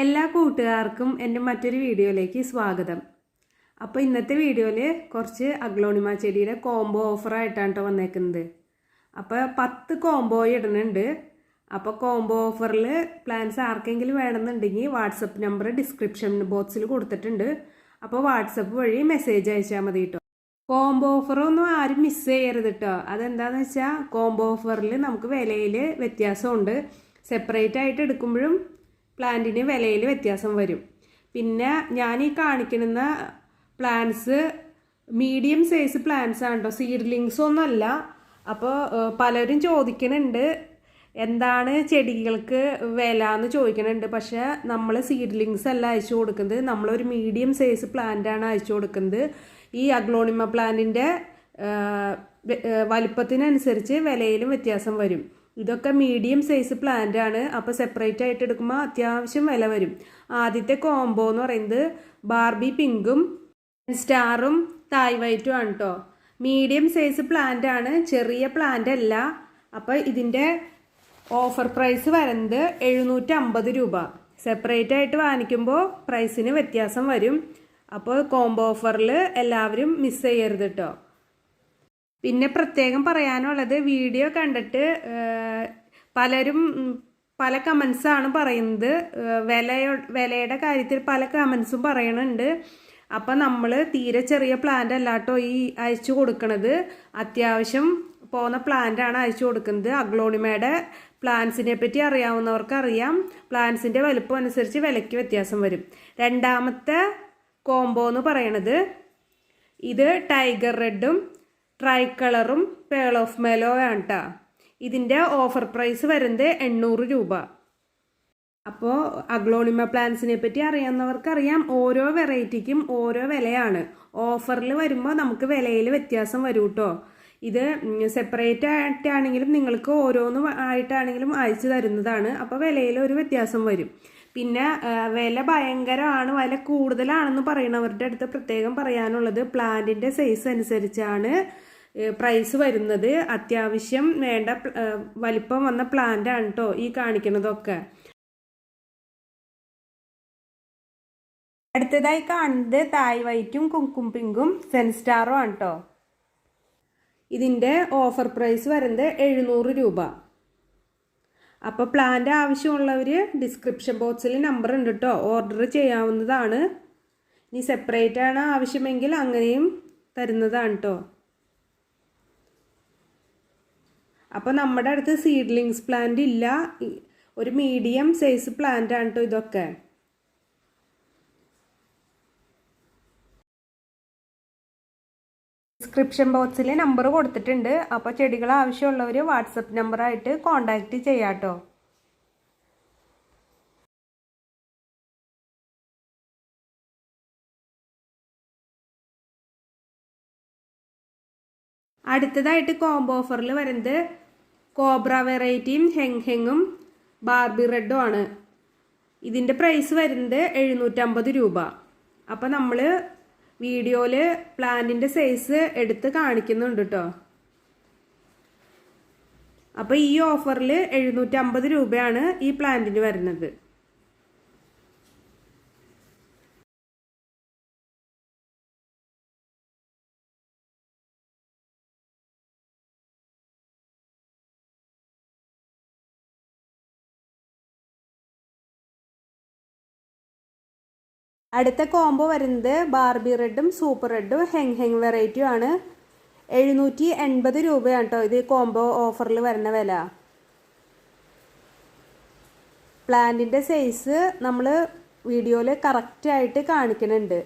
എല്ലാ കൂട്ടുകാർക്കും എന്റെ മറ്റൊരു വീഡിയോയിലേക്ക് സ്വാഗതം. അപ്പോൾ ഇന്നത്തെ വീഡിയോയിൽ കുറച്ച് അഗ്ലോണിമ ചെടിയുടെ കോംബോ ഓഫറായിട്ടാണ് കേട്ടോ വന്നേക്കുന്നത്. അപ്പോൾ പത്ത് കോംബോ ഇടുന്നുണ്ട്. അപ്പോൾ കോംബോ ഓഫറിൽ പ്ലാൻസ് ആർക്കെങ്കിലും വേണമെന്നുണ്ടെങ്കിൽ വാട്സപ്പ് നമ്പർ ഡിസ്ക്രിപ്ഷൻ ബോക്സിൽ കൊടുത്തിട്ടുണ്ട്. അപ്പോൾ വാട്സപ്പ് വഴി മെസ്സേജ് അയച്ചാൽ മതി കേട്ടോ. കോംബോ ഓഫറൊന്നും ആരും മിസ് ചെയ്യരുത് കേട്ടോ. അതെന്താണെന്ന് വെച്ചാൽ കോംബോ ഓഫറിൽ നമുക്ക് വിലയിൽ വ്യത്യാസമുണ്ട്. സെപ്പറേറ്റ് ആയിട്ട് എടുക്കുമ്പോഴും പ്ലാന്റിന് വിലയിൽ വ്യത്യാസം വരും. പിന്നെ ഞാൻ ഈ കാണിക്കുന്ന പ്ലാന്റ്സ് മീഡിയം സൈസ് പ്ലാന്റ്സ് ആണ് കേട്ടോ. സീഡ്ലിങ്സ് ഒന്നുമല്ല അപ്പോൾ പലരും ചോദിക്കുന്നുണ്ട് എന്താണ് ചെടികൾക്ക് വില എന്ന് ചോദിക്കുന്നുണ്ട് പക്ഷേ നമ്മൾ സീഡ്ലിങ്സ് അല്ല അയച്ചു കൊടുക്കുന്നത്. നമ്മളൊരു മീഡിയം സൈസ് പ്ലാന്റ് ആണ് അയച്ചു കൊടുക്കുന്നത്. ഈ അഗ്ലോണിമ പ്ലാന്റിന്റെ വലിപ്പത്തിനനുസരിച്ച് വിലയിലും വ്യത്യാസം വരും. ഇതൊക്കെ മീഡിയം സൈസ് പ്ലാന്റ് ആണ്. അപ്പോൾ സെപ്പറേറ്റ് ആയിട്ട് എടുക്കുമ്പോൾ അത്യാവശ്യം വില വരും. ആദ്യത്തെ കോംബോ എന്ന് പറയുന്നത് ബാർബി പിങ്കും സ്റ്റാറും തായ് വൈറ്റും ആണ് കേട്ടോ മീഡിയം സൈസ് പ്ലാന്റ് ആണ്. ചെറിയ പ്ലാന്റ് അല്ല. അപ്പോൾ ഇതിന്റെ ഓഫർ പ്രൈസ് വരുന്നത് എഴുന്നൂറ്റമ്പത് രൂപ. സെപ്പറേറ്റ് ആയിട്ട് വാങ്ങിക്കുമ്പോൾ പ്രൈസിന് വ്യത്യാസം വരും. അപ്പോൾ കോംബോ ഓഫറിൽ എല്ലാവരും മിസ് ചെയ്യരുത് കേട്ടോ പിന്നെ പ്രത്യേകം പറയാനുള്ളത് വീഡിയോ കണ്ടിട്ട് പലരും പല കമൻസാണ് പറയുന്നത്. വിലയോ വിലയുടെ കാര്യത്തിൽ പല കമൻസും പറയണുണ്ട്. അപ്പം നമ്മൾ തീരെ ചെറിയ പ്ലാന്റ് അല്ലാട്ടോ ഈ അയച്ചു കൊടുക്കണത്. അത്യാവശ്യം പോകുന്ന പ്ലാന്റാണ് അയച്ചു കൊടുക്കുന്നത്. അഗ്ലോണിമയുടെ പ്ലാന്റ്സിനെ പറ്റി അറിയാവുന്നവർക്ക് അറിയാം. പ്ലാന്റ്സിന്റെ വലുപ്പം അനുസരിച്ച് വിലയ്ക്ക് വ്യത്യാസം വരും. രണ്ടാമത്തെ കോംബോ എന്ന് പറയണത് ഇത് ടൈഗർ റെഡും ട്രൈ കളറും പേൾ ഓഫ് മെലോ ആണ് കേട്ടോ ഇതിന്റെ ഓഫർ പ്രൈസ് വരുന്നത് എണ്ണൂറ് രൂപ. അപ്പോൾ അഗ്ലോണിമ പ്ലാന്റ്സിനെ പറ്റി അറിയാവുന്നവർക്കറിയാം ഓരോ വെറൈറ്റിക്കും ഓരോ വിലയാണ്. ഓഫറിൽ വരുമ്പോൾ നമുക്ക് വിലയിൽ വ്യത്യാസം വരും കേട്ടോ ഇത് സെപ്പറേറ്റ് ആയിട്ടാണെങ്കിലും നിങ്ങൾക്ക് ഓരോന്ന് ആയിട്ടാണെങ്കിലും അയച്ചു തരുന്നതാണ്. അപ്പോൾ വിലയിൽ ഒരു വ്യത്യാസം വരും. പിന്നെ വില ഭയങ്കരമാണ് വില കൂടുതലാണെന്ന് പറയുന്നവരുടെ അടുത്ത് പ്രത്യേകം പറയാനുള്ളത് പ്ലാന്റിന്റെ സൈസ് അനുസരിച്ചാണ്. പ്രൈസ് വരുന്നത് അത്യാവശ്യം വേണ്ട വലിപ്പം വന്ന പ്ലാന്റ് ആണ് കേട്ടോ ഈ കാണിക്കുന്നതൊക്കെ അടുത്തതായി കാണുന്നത് തായ് വൈറ്റും കുങ്കും പിങ്കും സെൻസ്റ്റാറും ആണ് കേട്ടോ ഇതിന്റെ ഓഫർ പ്രൈസ് വരുന്നത് എഴുന്നൂറ് രൂപ. അപ്പോൾ പ്ലാന്റ് ആവശ്യമുള്ളവർ ഡിസ്ക്രിപ്ഷൻ ബോക്സിൽ നമ്പർ ഉണ്ട് കേട്ടോ ഓർഡർ ചെയ്യാവുന്നതാണ്. ഇനി സെപ്പറേറ്റ് ആണ് ആവശ്യമെങ്കിൽ അങ്ങനെയും തരുന്നതാണ് കേട്ടോ അപ്പോൾ നമ്മുടെ അടുത്ത് സീഡ്ലിങ്സ് പ്ലാന്റ് ഇല്ല. ഒരു മീഡിയം സൈസ് പ്ലാന്റ് ആണ് കേട്ടോ ഇതൊക്കെ. ഡിസ്ക്രിപ്ഷൻ ബോക്സിൽ നമ്പർ കൊടുത്തിട്ടുണ്ട്. അപ്പോൾ ചെടികൾ ആവശ്യമുള്ളവർ വാട്സപ്പ് നമ്പറായിട്ട് കോണ്ടാക്റ്റ് ചെയ്യാം കേട്ടോ അടുത്തതായിട്ട് കോംബോ ഓഫറിൽ വരുന്നത് കോബ്ര വെറൈറ്റിയും ഹെങ് ഹെങ്ങും ബാർബി റെഡും ആണ്. ഇതിന്റെ പ്രൈസ് വരുന്നത് എഴുന്നൂറ്റമ്പത് രൂപ. അപ്പോൾ നമ്മൾ വീഡിയോയിൽ പ്ലാന്റിന്റെ സൈസ് എടുത്ത് കാണിക്കുന്നുണ്ട് കേട്ടോ അപ്പോൾ ഈ ഓഫറിൽ എഴുന്നൂറ്റമ്പത് രൂപയാണ് ഈ പ്ലാന്റിന് വരുന്നത്. അടുത്ത കോംബോ വരുന്നത് ബാർബി റെഡും സൂപ്പർ റെഡും ഹെങ് ഹെങ് വെറൈറ്റിയും ആണ്. എഴുന്നൂറ്റി എൺപത് രൂപയാണ് കേട്ടോ ഇത് കോംബോ ഓഫറിൽ വരുന്ന വില. പ്ലാന്റിന്റെ സൈസ് നമ്മൾ വീഡിയോയിൽ കറക്റ്റായിട്ട് കാണിക്കുന്നുണ്ട്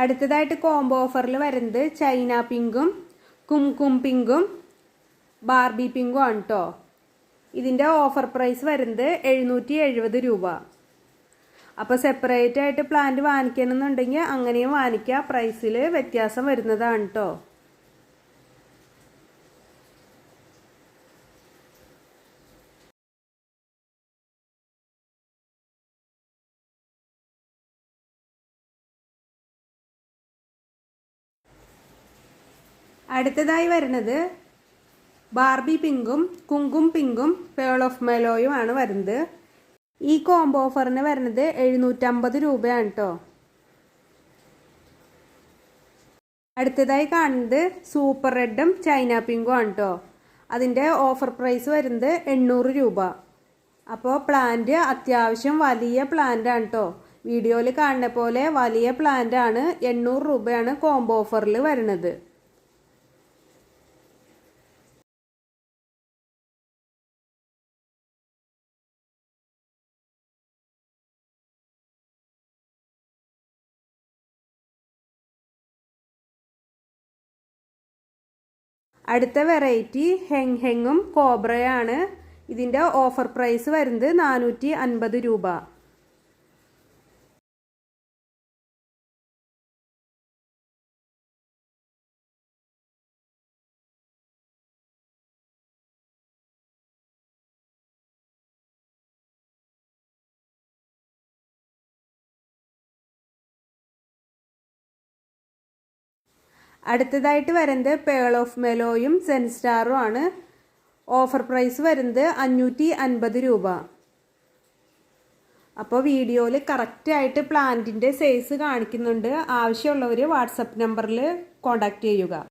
അടുത്തതായിട്ട് കോംബോ ഓഫറിൽ വരുന്നത് ചൈന പിങ്കും കുംകും പിങ്കും ബാർബി പിങ്കും ആണ് കേട്ടോ ഇതിന്റെ ഓഫർ പ്രൈസ് വരുന്നത് എഴുന്നൂറ്റി എഴുപത് രൂപ. അപ്പോൾ സെപ്പറേറ്റ് ആയിട്ട് പ്ലാന്റ് വാങ്ങിക്കണമെന്നുണ്ടെങ്കിൽ അങ്ങനെയും വാങ്ങിക്കുക പ്രൈസിൽ വ്യത്യാസം വരുന്നതാണ് കേട്ടോ അടുത്തതായി വരുന്നത് ബാർബി പിങ്കും കുങ്കും പിങ്കും പേൾ ഓഫ് മെലോയും ആണ് വരുന്നത്. ഈ കോംബോ ഓഫറിന് വരുന്നത് എഴുന്നൂറ്റമ്പത് രൂപയാണ് കേട്ടോ അടുത്തതായി കാണുന്നത് സൂപ്പർ റെഡും ചൈന പിങ്കും ആണ് കേട്ടോ അതിന്റെ ഓഫർ പ്രൈസ് വരുന്നത് എണ്ണൂറ് രൂപ. അപ്പോൾ പ്ലാന്റ് അത്യാവശ്യം വലിയ പ്ലാന്റ് ആണ് കേട്ടോ വീഡിയോയിൽ കാണുന്ന പോലെ വലിയ പ്ലാന്റ് ആണ് എണ്ണൂറ് രൂപയാണ് കോംബോ ഓഫറിൽ വരുന്നത്. അടുത്ത വെറൈറ്റി ഹെങ് ഹെങ്ങും കോബ്രയാണ്. ഇതിന്റെ ഓഫർ പ്രൈസ് വരുന്നത് നാനൂറ്റി അൻപത് രൂപ. അടുത്തതായിട്ട് വരുന്നത് പേൾ ഓഫ് മെലോയും സെൻസ്റ്റാറും ആണ്. ഓഫർ പ്രൈസ് വരുന്നത് അഞ്ഞൂറ്റി അൻപത് രൂപ അപ്പോൾ വീഡിയോയിൽ കറക്റ്റായിട്ട് പ്ലാന്റിന്റെ സൈസ് കാണിക്കുന്നുണ്ട്. ആവശ്യമുള്ളവർ വാട്സപ്പ് നമ്പറിൽ കോൺടാക്റ്റ് ചെയ്യുക.